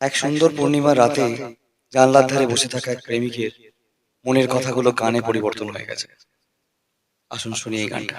এক সুন্দর পূর্ণিমার রাতে জানলার ধারে বসে থাকা এক প্রেমিকের মনের কথাগুলো গানে পরিবর্তন হয়ে গেছে। আসুন শুনি এই গানটা।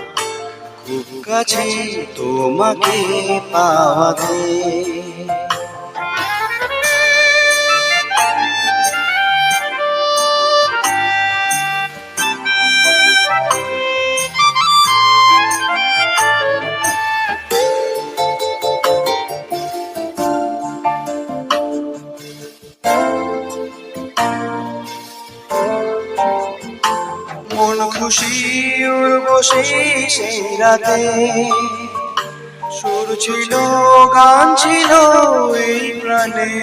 কাছে তোমাকে পাওয়াতে মন খুশি উর্বশী সেই রাতে। সুর ছিল, গান ছিল এই প্রাণে।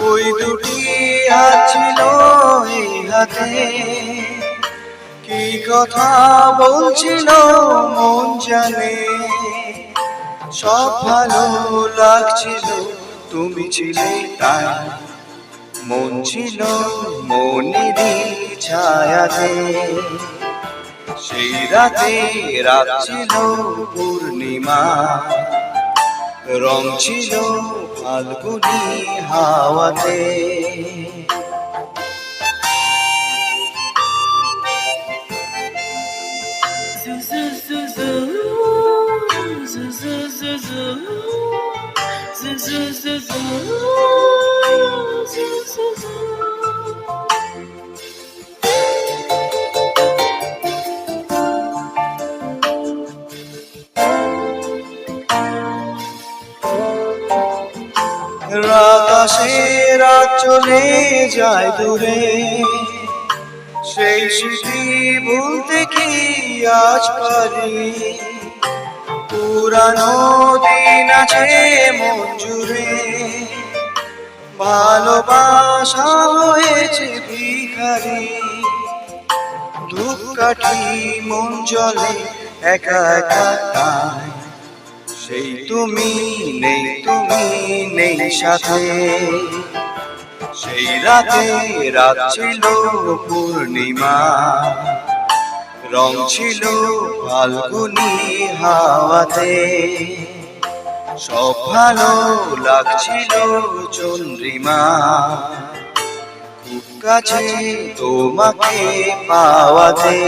ওই দুটি হাত ছিল এই হাতে। কি কথা বলছিল মন জানে। সব ভালো লাগছিল, তুমি ছিলে তাই। মন ছিল মনেরই ছায়াতে সেই রাতে রাত ছিল পূর্ণিমা। রং ছিল ফাল্গুনি হাওয়াতে। রাত আসে রাত চলে যায় দূরে। সেই স্মৃতি ভুলতে কি আজ পারি? পুরানো দিন আছে মন জুড়ে। ভালোবাসা হয়েছে ভিখারি। ধূপকাঠি মন জলে একা একা সেই তুমি নেই, তুমি সাথে, সেই রাতে রাত ছিল পূর্ণিমা। রং ছিল ফাল্গুনি হাওয়াতে। সব ভালো লাগছিল চন্দ্রিমা। খুব কাছে তোমাকে পাওয়াতে।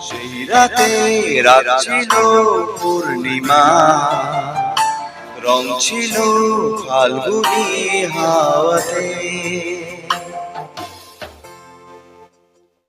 সেই রাতে রাত ছিল পূর্ণিমা। রং ছিল ফাল্গুনি হাওয়াতে।